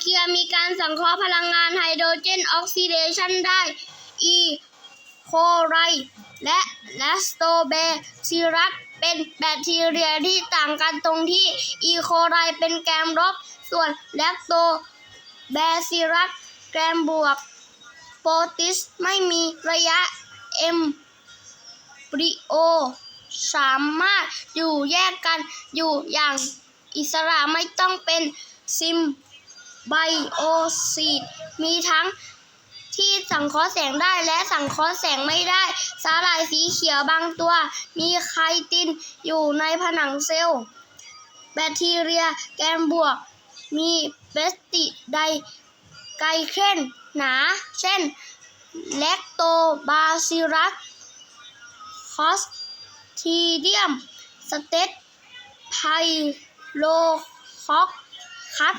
เคียมีการสังเคราะห์พลังงานไฮโดรเจนออกซิเดชันได้ อีโคไรและแลสโตเบซิรัสเป็นแบคทีเรียที่ต่างกันตรงที่อีโคไรเป็นแกนลบ ส่วนแลคโตแบซิรัสแกนบวก โปรติสไม่มีระยะเอ็มบริโอ สามารถอยู่แยกกันอยู่อย่างอิสระไม่ต้องเป็นซิม ไบโอซีดมีทั้งที่สังเคราะห์แสงได้และสังเคราะห์แสงไม่ได้ สาหร่ายสีเขียวบางตัว มีไคตินอยู่ในผนังเซลล์ แบคทีเรียแกนบวก มีเปสติไดไกลเคนหนา เช่นแลคโตบาซิลัสคอสทีเดียม สเตตไพโลคอกคัส